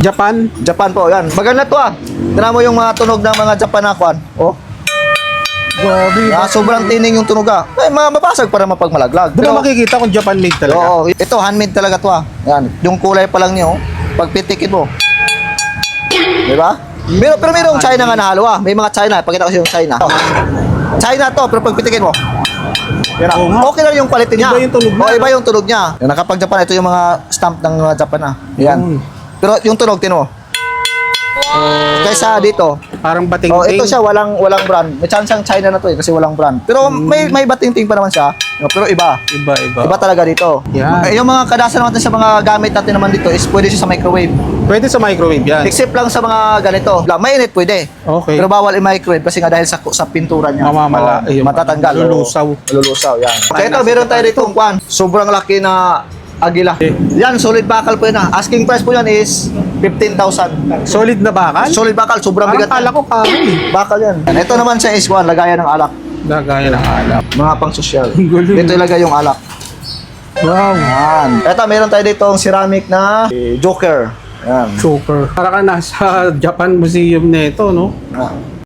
Japan. Japan po, yan. Maganda to ah. Tignan mo yung mga tunog ng mga Japan na kwan. Oh. Grabe. Ah, sobrang tining yung tunog ah. Ay, mga mabasag para mapagmalaglag. Doon na makikita kung Japan made talaga. Oo, ito handmade talaga to ah. Yan, yung kulay pa lang niyo, pag pitikin mo. Di ba? Pero, pero mayroong China nga nahalo ah. May mga China, pakita ko sa yung China. China to, pero pag pitikin mo. Yan ah. Oo nga. Okay lang yung quality niya. Iba yung tunog niya, Oo, iba no? yung tunog niya. Yan, nakapag Japan, ito yung mga stamp ng mga Japan ah. Yan. Mm. Pero yung tunog, tino mo. Kaysa dito, Parang bating Oh, ito siya walang walang brand. May chance ang China na to eh kasi walang brand. Pero may may bating-ting pa naman siya. No, pero iba. Iba, iba. Iba talaga dito. Yan. Eh, yung mga kadasa naman sa mga gamit natin naman dito is pwede siya sa microwave. Pwede sa microwave yan. Except lang sa mga ganito. Lang, mainit pwede. Okay. Pero bawal i-microwave kasi nga dahil sa sa pintura niya. Mamamala- eh, yung matatanggal. malulusaw. Oo, malulusaw, yan. Okay, ito, meron tayo dito kwan. Sobrang laki na agila. Eh. Yan, solid bakal po yan. ah. Asking price po yan is 15,000. Solid na bakal? Solid bakal, sobrang Parang bigat. kala yan. ko kahoy. Bakal yan. Ito naman is kwan, lagayan ng alak. Lagaya ng alak. Mga pang sosyal. Dito ilagay yung alak. Wow. Yan. Ito, meron tayo dito ang ceramic na eh, joker. Yan. Choker. Para ka nasa Japan Museum nito, no? Ah.